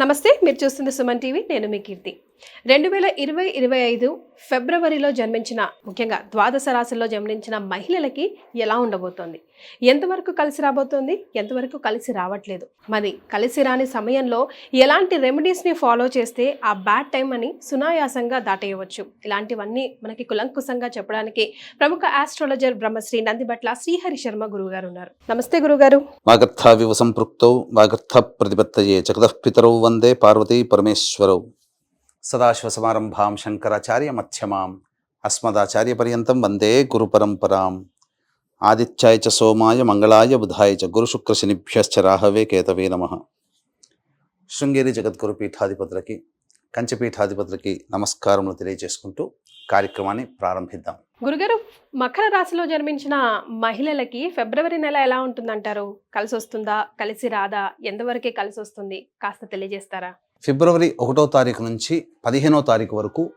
నమస్తే మీరు చూస్తుంది సుమన్ టీవీ నేను మీ కీర్తి. రెండు వేల ఇరవై ఇరవై ఐదు ఫిబ్రవరిలో జన్మించిన ముఖ్యంగా ద్వాదశ రాశుల్లో జన్మించిన మహిళలకి ఎలా ఉండబోతోంది? ఎంతవరకు కలిసి రాబోతోంది? ఎంతవరకు కలిసి రావట్లేదు? మరి కలిసి రాని సమయంలో ఎలాంటి రెమెడీస్ని ఫాలో చేస్తే ఆ బ్యాడ్ టైం అని సునాయాసంగా దాటేయవచ్చు? ఇలాంటివన్నీ మనకి కులంకుశంగా చెప్పడానికి ప్రముఖ ఆస్ట్రాలజర్ బ్రహ్మశ్రీ నందిబట్ల శ్రీహరి శర్మ గురుగారు ఉన్నారు. నమస్తే గురుగారు వాగర్థావివ సంపృక్తౌ వాగర్థ ప్రతిపత్తయే జగతః వందే పార్వతీ పరమేశ్వరౌ. సదాశివసమారంభాం శంకరాచార్య మధ్యమాం అస్మదాచార్యపర్యంతం వందే గురు పరంపరాం ఆదిత్యాయ చ సోమాయ మంగళాయ బుధాయ చ గురుశుక్రశనిభ్యశ్చ రాహవే కేతవే నమ శృంగేరి జగద్గురు పీఠాధిపతులకి కంచపీఠాధిపతులకి నమస్కారములు తెలియజేసుకుంటూ కార్యక్రమాన్ని ప్రారంభిద్దాం. గురుగారు మకర రాశిలో జన్మించిన మహిళలకి ఫిబ్రవరి నెల ఎలా ఉంటుందంటారు? కలిసి వస్తుందా కలిసి రాదా? ఎంతవరకే కలిసి వస్తుంది కాస్త తెలియజేస్తారా? ఫిబ్రవరి ఒకటో తారీఖు నుంచి పదిహేనో తారీఖు వరకు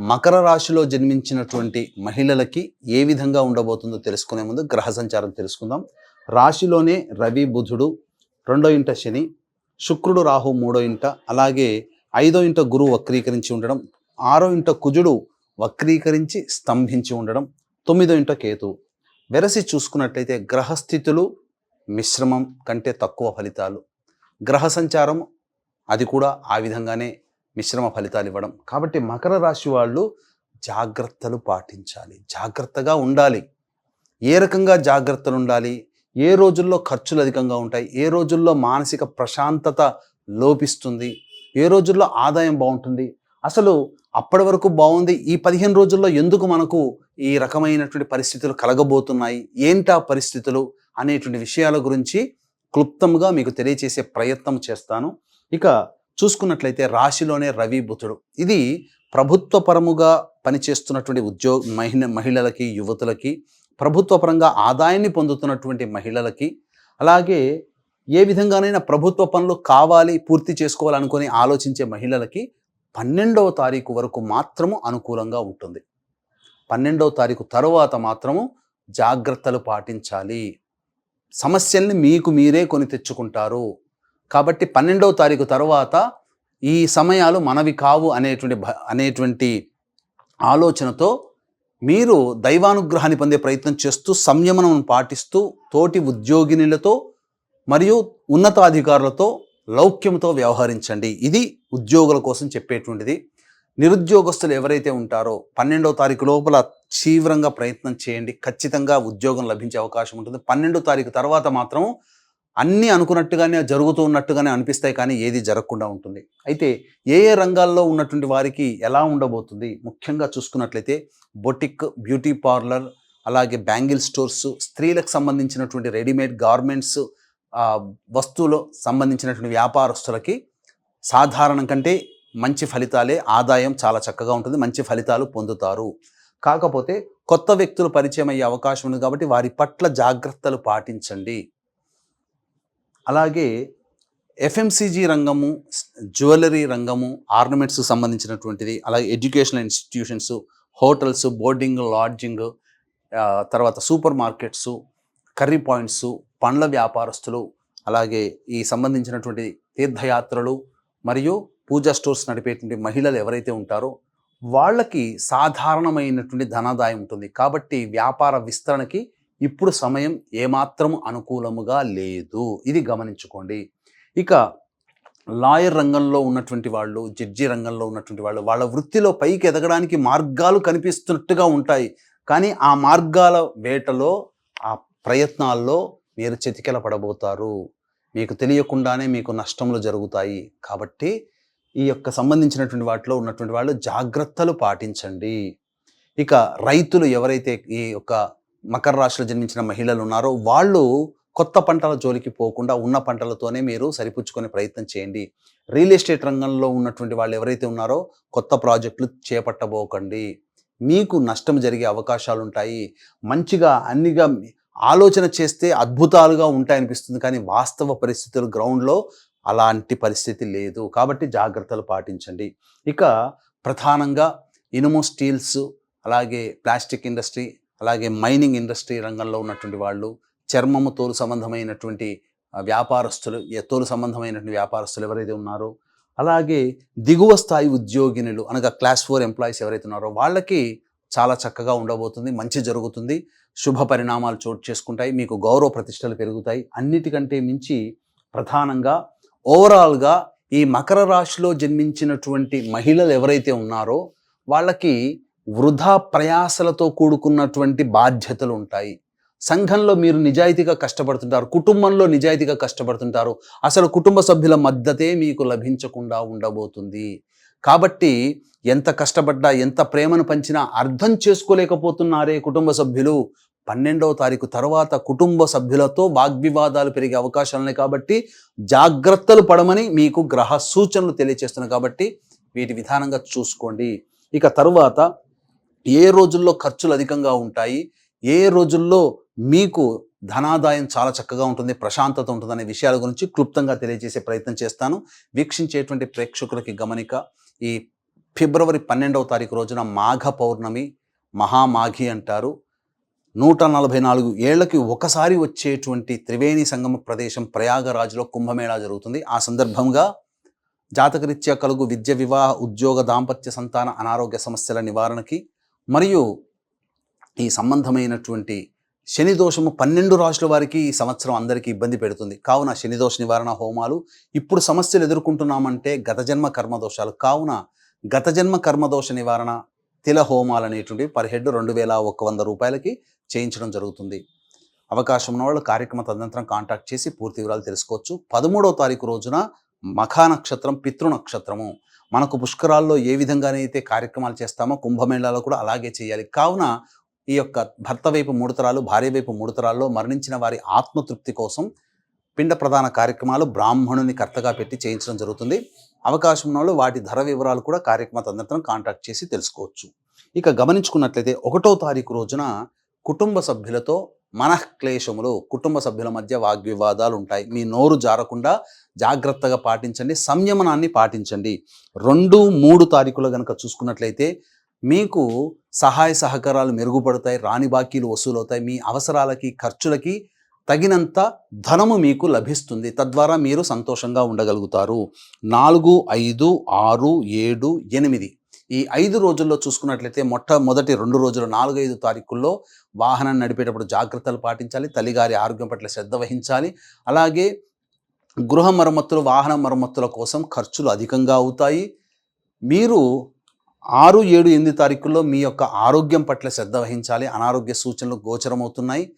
మకర రాశిలో జన్మించినటువంటి మహిళలకి ఏ విధంగా ఉండబోతుందో తెలుసుకునే ముందు గ్రహ సంచారం తెలుసుకుందాం. రాశిలోనే రవి బుధుడు రెండో ఇంట శని శుక్రుడు రాహు మూడో ఇంట అలాగే ఐదో ఇంట గురువు వక్రీకరించి ఉండడం ఆరో ఇంట కుజుడు వక్రీకరించి స్తంభించి ఉండడం తొమ్మిదో ఇంట కేతు. వెరసి చూసుకున్నట్లయితే గ్రహస్థితులు మిశ్రమం కంటే తక్కువ ఫలితాలు. గ్రహ సంచారం అది కూడా ఆ విధంగానే మిశ్రమ ఫలితాలు ఇవ్వడం. కాబట్టి మకర రాశి వాళ్ళు జాగ్రత్తలు పాటించాలి. జాగ్రత్తగా ఉండాలి. ఏ రకంగా జాగ్రత్తలు ఉండాలి? ఏ రోజుల్లో ఖర్చులు అధికంగా ఉంటాయి? ఏ రోజుల్లో మానసిక ప్రశాంతత లోపిస్తుంది? ఏ రోజుల్లో ఆదాయం బాగుంటుంది? అసలు అప్పటి వరకు బాగుంది. ఈ పదిహేను రోజుల్లో ఎందుకు మనకు ఈ రకమైనటువంటి పరిస్థితులు కలగబోతున్నాయి? ఏంటా పరిస్థితులు? అనేటువంటి విషయాల గురించి క్లుప్తంగా మీకు తెలియచేసే ప్రయత్నం చేస్తాను. ఇక చూసుకున్నట్లయితే రాశిలోనే రవి బుధుడు. ఇది ప్రభుత్వపరముగా పనిచేస్తున్నటువంటి ఉద్యోగ మహిళ మహిళలకి యువతులకి ప్రభుత్వపరంగా ఆదాయాన్ని పొందుతున్నటువంటి మహిళలకి అలాగే ఏ విధంగానైనా ప్రభుత్వ పనులు కావాలి పూర్తి చేసుకోవాలనుకొని ఆలోచించే మహిళలకి పన్నెండవ తారీఖు వరకు మాత్రము అనుకూలంగా ఉంటుంది. పన్నెండవ తారీఖు తరువాత మాత్రము జాగ్రత్తలు పాటించాలి. సమస్యల్ని మీకు మీరే కొని తెచ్చుకుంటారు. కాబట్టి పన్నెండవ తారీఖు తర్వాత ఈ సమయాలు మనవి కావు అనేటువంటి భ- అనేటువంటి ఆలోచనతో మీరు దైవానుగ్రహాన్ని పొందే ప్రయత్నం చేస్తూ సంయమనం పాటిస్తూ తోటి ఉద్యోగినులతో మరియు ఉన్నతాధికారులతో లౌక్యంతో వ్యవహరించండి. ఇది ఉద్యోగుల కోసం చెప్పేటువంటిది. నిరుద్యోగస్తులు ఎవరైతే ఉంటారో పన్నెండవ తారీఖు లోపల తీవ్రంగా ప్రయత్నం చేయండి. ఖచ్చితంగా ఉద్యోగం లభించే అవకాశం ఉంటుంది. పన్నెండో తారీఖు తర్వాత మాత్రం అన్నీ అనుకున్నట్టుగానే జరుగుతూ ఉన్నట్టుగానే అనిపిస్తాయి కానీ ఏది జరగకుండా ఉంటుంది. అయితే ఏ ఏ రంగాల్లో ఉన్నటువంటి వారికి ఎలా ఉండబోతుంది? ముఖ్యంగా చూసుకున్నట్లయితే బొటిక్ బ్యూటీ పార్లర్ అలాగే బ్యాంగిల్ స్టోర్స్ స్త్రీలకు సంబంధించినటువంటి రెడీమేడ్ గార్మెంట్స్ వస్తువులు సంబంధించినటువంటి వ్యాపారస్తులకి సాధారణం కంటే మంచి ఫలితాలే ఆదాయం చాలా చక్కగా ఉంటుంది. మంచి ఫలితాలు పొందుతారు. కాకపోతే కొత్త వ్యక్తులు పరిచయం అయ్యే అవకాశం ఉంది కాబట్టి వారి పట్ల జాగ్రత్తలు పాటించండి. అలాగే ఎఫ్ఎంసీజీ రంగము జ్యువెలరీ రంగము ఆర్నమెంట్స్కి సంబంధించినటువంటిది అలాగే educational institutions hotels boarding lodging తర్వాత సూపర్ మార్కెట్స్ కర్రీ పాయింట్స్ పండ్ల వ్యాపారస్తులు అలాగే ఈ సంబంధించినటువంటి తీర్థయాత్రలు మరియు పూజా స్టోర్స్ నడిపేటువంటి మహిళలు ఎవరైతే ఉంటారో వాళ్ళకి సాధారణమైనటువంటి ధనాదాయం ఉంటుంది. కాబట్టి వ్యాపార విస్తరణకి ఇప్పుడు సమయం ఏమాత్రం అనుకూలముగా లేదు. ఇది గమనించుకోండి. ఇక లాయర్ రంగంలో ఉన్నటువంటి వాళ్ళు జడ్జి రంగంలో ఉన్నటువంటి వాళ్ళు వాళ్ళ వృత్తిలో పైకి ఎదగడానికి మార్గాలు కనిపిస్తున్నట్టుగా ఉంటాయి. కానీ ఆ మార్గాల వేటలో ఆ ప్రయత్నాల్లో మీరు చితికెల పడబోతారు. మీకు తెలియకుండానే మీకు నష్టములు జరుగుతాయి. కాబట్టి ఈ యొక్క సంబంధించినటువంటి వాటిలో ఉన్నటువంటి వాళ్ళు జాగ్రత్తలు పాటించండి. ఇక రైతులు ఎవరైతే ఈ యొక్క మకర రాశిలో జన్మించిన మహిళలు ఉన్నారో వాళ్ళు కొత్త పంటల జోలికి పోకుండా ఉన్న పంటలతోనే మీరు సరిపుచ్చుకునే ప్రయత్నం చేయండి. రియల్ ఎస్టేట్ రంగంలో ఉన్నటువంటి వాళ్ళు ఎవరైతే ఉన్నారో కొత్త ప్రాజెక్టులు చేపట్టబోకండి. మీకు నష్టం జరిగే అవకాశాలు ఉంటాయి. మంచిగా అన్నిగా ఆలోచన చేస్తే అద్భుతాలుగా ఉంటాయనిపిస్తుంది. కానీ వాస్తవ పరిస్థితులు గ్రౌండ్లో అలాంటి పరిస్థితి లేదు. కాబట్టి జాగ్రత్తలు పాటించండి. ఇక ప్రధానంగా ఇనుము స్టీల్స్ అలాగే ప్లాస్టిక్ ఇండస్ట్రీ అలాగే మైనింగ్ ఇండస్ట్రీ రంగంలో ఉన్నటువంటి వాళ్ళు చర్మము తోలు సంబంధమైనటువంటి వ్యాపారస్తులు తోలు సంబంధమైనటువంటి వ్యాపారస్తులు ఎవరైతే ఉన్నారో అలాగే దిగువ స్థాయి ఉద్యోగినులు అనగా క్లాస్ ఫోర్ ఎంప్లాయీస్ ఎవరైతే ఉన్నారో వాళ్ళకి చాలా చక్కగా ఉండబోతుంది మంచి జరుగుతుంది శుభ పరిణామాలు చోటు చేసుకుంటాయి మీకు గౌరవ ప్రతిష్టలు పెరుగుతాయి అన్నిటికంటే మించి ప్రధానంగా ఓవరాల్గా ఈ మకర రాశిలో జన్మించినటువంటి మహిళలు ఎవరైతే ఉన్నారో వాళ్ళకి వృధా ప్రయాసలతో కూడుకున్నటువంటి బాధ్యతలు ఉంటాయి సంఘంలో మీరు నిజాయితీగా కష్టపడుతుంటారు కుటుంబంలో నిజాయితీగా కష్టపడుతుంటారు. అసలు కుటుంబ సభ్యుల మద్దతే మీకు లభించకుండా ఉండబోతుంది. కాబట్టి ఎంత కష్టపడ్డా ఎంత ప్రేమను పంచినా అర్థం చేసుకోలేకపోతున్నారే కుటుంబ సభ్యులు. పన్నెండవ తారీఖు తర్వాత కుటుంబ సభ్యులతో వాగ్వివాదాలు పెరిగే అవకాశాలు ఉన్నాయి కాబట్టి జాగ్రత్తలు పడమని మీకు గ్రహ సూచనలు తెలియజేస్తున్నాయి కాబట్టి వీటి విధానంగా చూసుకోండి. ఇక తరువాత ఏ రోజుల్లో ఖర్చులు అధికంగా ఉంటాయి? ఏ రోజుల్లో మీకు ధనాదాయం చాలా చక్కగా ఉంటుంది ప్రశాంతత ఉంటుంది అనే విషయాల గురించి క్లుప్తంగా తెలియజేసే ప్రయత్నం చేస్తాను. వీక్షించేటువంటి ప్రేక్షకులకి గమనిక ఈ ఫిబ్రవరి పన్నెండవ తారీఖు రోజున మాఘ పౌర్ణమి మహామాఘి అంటారు. నూట నలభై నాలుగు ఏళ్ళకి ఒకసారి వచ్చేటువంటి త్రివేణి సంగమ ప్రదేశం ప్రయాగరాజ్లో కుంభమేళా జరుగుతుంది. ఆ సందర్భంగా జాతకరీత్యా కలుగు విద్య వివాహ ఉద్యోగ దాంపత్య సంతాన అనారోగ్య సమస్యల నివారణకి మరియు ఈ సంబంధమైనటువంటి శని దోషము పన్నెండు రాశుల వారికి ఈ సంవత్సరం అందరికీ ఇబ్బంది పెడుతుంది. కావున శని దోష నివారణ హోమాలు ఇప్పుడు సమస్యలు ఎదుర్కొంటున్నామంటే గత జన్మ కర్మదోషాలు కావున గత జన్మ కర్మదోష నివారణ తిల హోమాలు అనేటువంటివి పర్ హెడ్ రెండు వేల ఒక్క వంద రూపాయలకి చేయించడం జరుగుతుంది. అవకాశం ఉన్న వాళ్ళు కార్యక్రమ తదనంతరం కాంటాక్ట్ చేసి పూర్తి వివరాలు తెలుసుకోవచ్చు. పదమూడవ తారీఖు రోజున మఖా నక్షత్రం పితృ నక్షత్రము. మనకు పుష్కరాల్లో ఏ విధంగానైతే కార్యక్రమాలు చేస్తామో కుంభమేళాలో కూడా అలాగే చేయాలి. కావున ఈ యొక్క భర్త వైపు మూడు భార్య వైపు మూడుతరాల్లో మరణించిన వారి ఆత్మతృప్తి కోసం పిండ ప్రధాన కార్యక్రమాలు బ్రాహ్మణుని కర్తగా పెట్టి చేయించడం జరుగుతుంది. అవకాశం ఉన్న వాళ్ళు వాటి ధర వివరాలు కూడా కార్యక్రమ తదనంతరం కాంటాక్ట్ చేసి తెలుసుకోవచ్చు. ఇక గమనించుకున్నట్లయితే ఒకటో తారీఖు రోజున కుటుంబ సభ్యులతో మనఃక్లేశములు కుటుంబ సభ్యుల మధ్య వాగ్వివాదాలు ఉంటాయి. మీ నోరు జారకుండా జాగ్రత్తగా పాటించండి సంయమనాన్ని పాటించండి. రెండు మూడు తారీఖులు కనుక చూసుకున్నట్లయితే మీకు సహాయ సహకారాలు మెరుగుపడతాయి రాణి బాకీలు వసూలవుతాయి మీ అవసరాలకి ఖర్చులకి తగినంత ధనము మీకు లభిస్తుంది. తద్వారా మీరు సంతోషంగా ఉండగలుగుతారు. నాలుగు ఐదు ఆరు ఏడు ఎనిమిది. ఈ ఐదు రోజుల్లో చూసుకున్నట్లయితే మొట్టమొదటి రెండు రోజులు నాలుగైదు తారీఖుల్లో వాహనం నడిపేటప్పుడు జాగ్రత్తలు పాటించాలి తల్లిగారి ఆరోగ్యం పట్ల శ్రద్ధ వహించాలి. అలాగే గృహ మరమ్మతులు వాహన మరమ్మతుల కోసం ఖర్చులు అధికంగా అవుతాయి. మీరు ఆరు ఏడు ఎనిమిది తారీఖుల్లో మీ యొక్క ఆరోగ్యం పట్ల శ్రద్ధ వహించాలి. అనారోగ్య సూచనలు గోచరమవుతున్నాయి.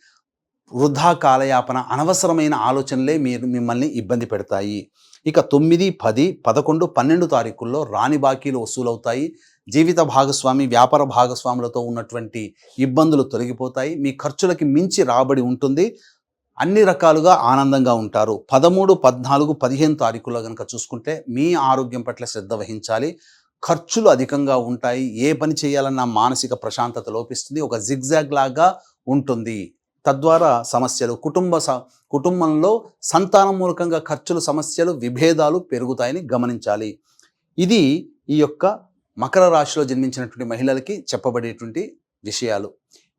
వృధా కాలయాపన అనవసరమైన ఆలోచనలే మీరు మిమ్మల్ని ఇబ్బంది పెడతాయి. ఇక తొమ్మిది పది పదకొండు పన్నెండు తారీఖుల్లో రాని బాకీలు వసూలవుతాయి. జీవిత భాగస్వామి వ్యాపార భాగస్వాములతో ఉన్నటువంటి ఇబ్బందులు తొలగిపోతాయి. మీ ఖర్చులకి మించి రాబడి ఉంటుంది. అన్ని రకాలుగా ఆనందంగా ఉంటారు. పదమూడు పద్నాలుగు పదిహేను తారీఖుల్లో కనుక చూసుకుంటే మీ ఆరోగ్యం పట్ల శ్రద్ధ వహించాలి. ఖర్చులు అధికంగా ఉంటాయి. ఏ పని చేయాలన్నా మానసిక ప్రశాంతత లోపిస్తుంది. ఒక జిగ్జాగ్ లాగా ఉంటుంది. తద్వారా సమస్యలు కుటుంబ స కుటుంబంలో సంతానం మూలకంగా ఖర్చులు సమస్యలు విభేదాలు పెరుగుతాయని గమనించాలి. ఇది ఈ యొక్క మకర రాశిలో జన్మించినటువంటి మహిళలకి చెప్పబడేటువంటి విషయాలు.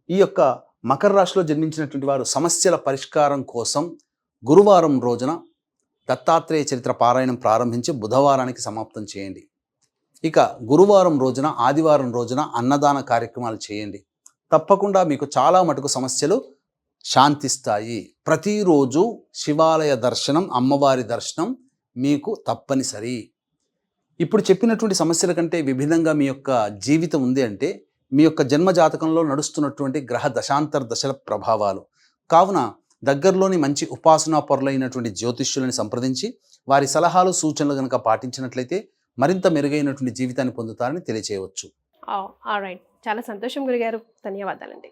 ఈ యొక్క మకర రాశిలో జన్మించినటువంటి వారు సమస్యల పరిష్కారం కోసం గురువారం రోజున దత్తాత్రేయ చరిత్ర పారాయణం ప్రారంభించి బుధవారానికి సమాప్తం చేయండి. ఇక గురువారం రోజున ఆదివారం రోజున అన్నదాన కార్యక్రమాలు చేయండి. తప్పకుండా మీకు చాలా మటుకు సమస్యలు శాంతిస్తాయి. ప్రతిరోజు శివాలయ దర్శనం అమ్మవారి దర్శనం మీకు తప్పనిసరి. ఇప్పుడు చెప్పినటువంటి సమస్యల కంటే విభిన్నంగా మీ యొక్క జీవితం ఉంది అంటే మీ యొక్క జన్మ జాతకంలో నడుస్తున్నటువంటి గ్రహ దశాంతర దశల ప్రభావాలు. కావున దగ్గరలోని మంచి ఉపాసనా పరులైనటువంటి జ్యోతిష్యులను సంప్రదించి వారి సలహాలు సూచనలు కనుక పాటించినట్లయితే మరింత మెరుగైనటువంటి జీవితాన్ని పొందుతారని తెలియచేయవచ్చు. రైట్. చాలా సంతోషం గురుగారు. ధన్యవాదాలండి.